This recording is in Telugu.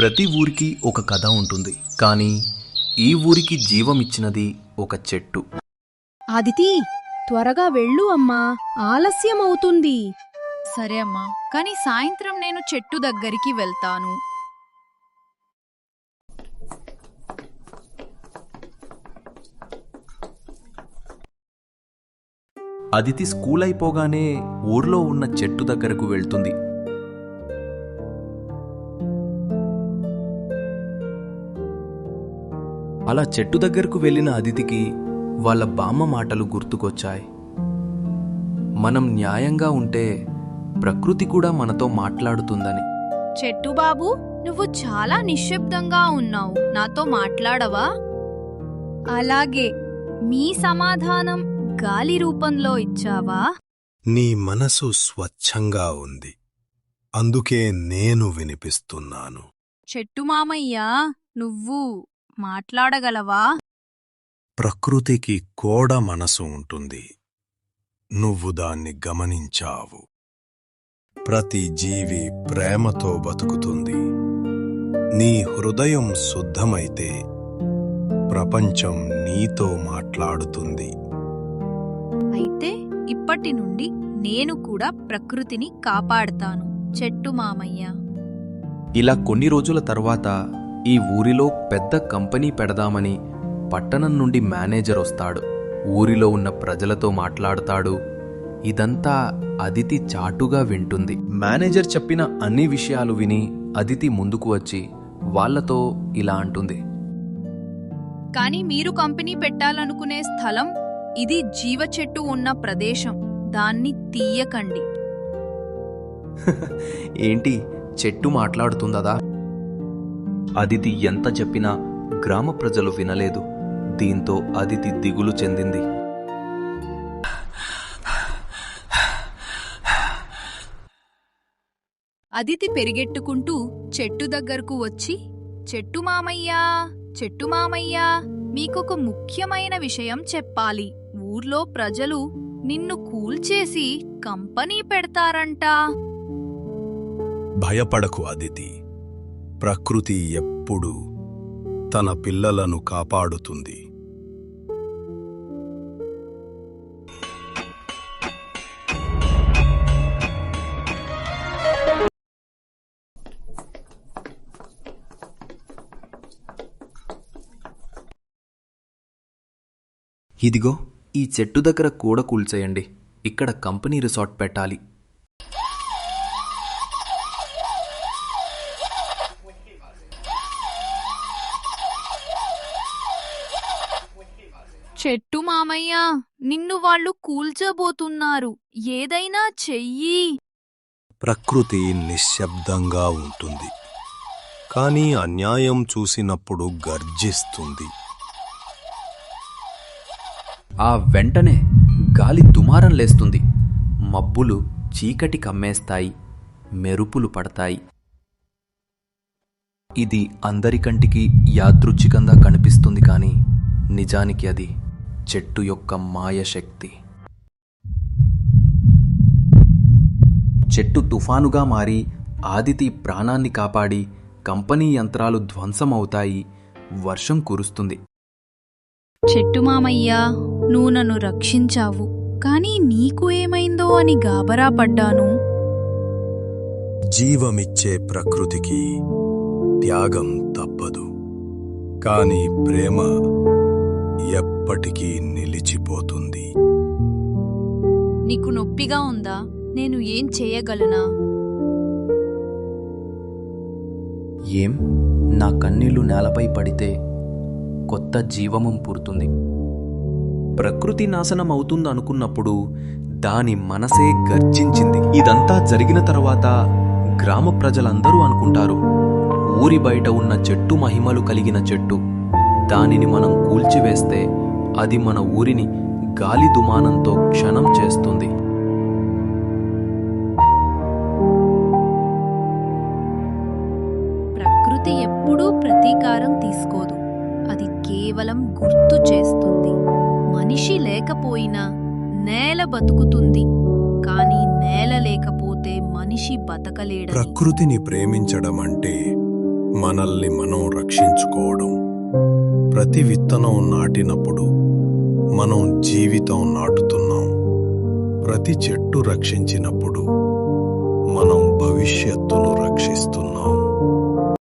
ప్రతి ఊరికి ఒక కథ ఉంటుంది. కానీ ఈ ఊరికి జీవమిచ్చినది ఒక చెట్టు. అదితి త్వరగా వెళ్ళు అమ్మా. ఆలస్యమవుతుంది సరే అమ్మా. కానీ సాయంత్రం నేను చెట్టు దగ్గరికి వెళ్తాను. అదితి స్కూల్ అయిపోగానే ఊర్లో ఉన్న చెట్టు దగ్గరకు వెళ్తుంది. అలా చెట్టు దగ్గరకు వెళ్ళిన అదితికి వాళ్ళ బామ్మ మాటలు గుర్తుకొచ్చాయి. మనం న్యాయంగా ఉంటే ప్రకృతి కూడా మనతో మాట్లాడుతుందని. చెట్టు బాబు నువ్వు చాలా నిశ్శబ్దంగా ఉన్నావు. నాతో మాట్లాడవా? అలాగే మీ సమాధానం గాలి రూపంలో ఇచ్చావా? నీ మనసు స్వచ్ఛంగా ఉంది. అందుకే నేను వినిపిస్తున్నాను. చెట్టు మామయ్య నువ్వు మాట్లాడగలవా? ప్రకృతికి కోడ మనసు ఉంటుంది. నువ్వు దాన్ని గమనించావు. ప్రతి జీవి ప్రేమతో బతుకుతుంది. నీ హృదయం శుద్ధమైతే ప్రపంచం నీతో మాట్లాడుతుంది. అయితే ఇప్పటి నుండి నేను కూడా ప్రకృతిని కాపాడతాను. చెట్టు మామయ్య. ఇలా కొన్ని రోజుల తర్వాత ఈ ఊరిలో పెద్ద కంపెనీ పెడదామని పట్టణం నుండి మేనేజర్ వస్తాడు. ఊరిలో ఉన్న ప్రజలతో మాట్లాడతాడు. ఇదంతా అదితి చాటుగా వింటుంది. మేనేజర్ చెప్పిన అన్ని విషయాలు విని అదితి ముందుకు వచ్చి వాళ్ళతో ఇలా అంటుంది. కానీ మీరు కంపెనీ పెట్టాలనుకునే స్థలం ఇది జీవ చెట్టు ఉన్న ప్రదేశం. దాన్ని తీయకండి. ఏంటి? చెట్టు మాట్లాడుతుందదా? అదితి ఎంత చెప్పినా గ్రామ ప్రజలు వినలేదు. దీంతో అదితి దిగులు చెందింది. అదితి పెరిగెట్టుకుంటూ చెట్టు దగ్గరకు వచ్చి చెట్టు మామయ్యా చెట్టు మామయ్యా మీకొక ముఖ్యమైన విషయం చెప్పాలి. ఊర్లో ప్రజలు నిన్ను కూల్చేసి కంపెనీ పెడతారంట. భయపడకు అదితి. ప్రకృతి ఎప్పుడూ తన పిల్లలను కాపాడుతుంది. ఇదిగో ఈ చెట్టు దగ్గర కూడ కూల్చేయండి. ఇక్కడ కంపెనీ రిసార్ట్ పెట్టాలి. చెట్టు మామయ్య నిన్ను వాళ్ళు కూల్చబోతున్నారు. ఏదైనా చెయ్యి. ప్రకృతి నిశ్శబ్దంగా ఉంటుంది. కానీ అన్యాయం చూసినప్పుడు గర్జిస్తుంది. ఆ వెంటనే గాలి దుమారం లేస్తుంది. మబ్బులు చీకటి కమ్మేస్తాయి. మెరుపులు పడతాయి. ఇది అందరికంటికి యాదృచ్ఛికంగా కనిపిస్తుంది కానీ నిజానికి అది చెట్టు యొక్క మాయశక్తి. చెట్టు తుఫానుగా మారి ఆదితి ప్రాణాన్ని కాపాడి కంపెనీ యంత్రాలు ధ్వంసమవుతాయి. వర్షం కురుస్తుంది. చెట్టు మామయ్య నువ్వు నన్ను రక్షించావు. కానీ నీకు ఏమైందో అని గాబరా పడ్డాను. జీవమిచ్చే ప్రకృతికి త్యాగం తప్పదు. కాని ప్రేమ ఎప్పటికీ నిలిచిపోతుంది. నీకు నొప్పిగా ఉందా? నేను ఏం చేయగలనా? ఏం? నా కన్నీళ్ళు నేలపై పడితే కొత్త జీవమం పుడుతుంది. ప్రకృతి నాశనం అవుతుందనుకున్నప్పుడు దాని మనసే గర్జించింది. ఇదంతా జరిగిన తర్వాత గ్రామ ప్రజలందరూ అనుకుంటారు ఊరి బయట ఉన్న చెట్టు మహిమలు కలిగిన చెట్టు. దానిని మనం కూల్చివేస్తే అది మన ఊరిని గాలి దుమానంతో క్షణం చేస్తుంది. ప్రకృతి ఎప్పుడూ ప్రతీకారం తీసుకోదు. అది కేవలం గుర్తు చేస్తుంది. మనిషి లేకపోయినా నేల బతుకుతుంది. కానీ నేల లేకపోతే మనిషి బతకలేడని. ప్రకృతిని ప్రేమించడం అంటే మనల్ని మనం రక్షించుకోవడం. ప్రతి విత్తనం నాటినప్పుడు మనం జీవితం నాటుతున్నాం. ప్రతి చెట్టు రక్షించినప్పుడు మనం భవిష్యత్తును రక్షిస్తున్నాం.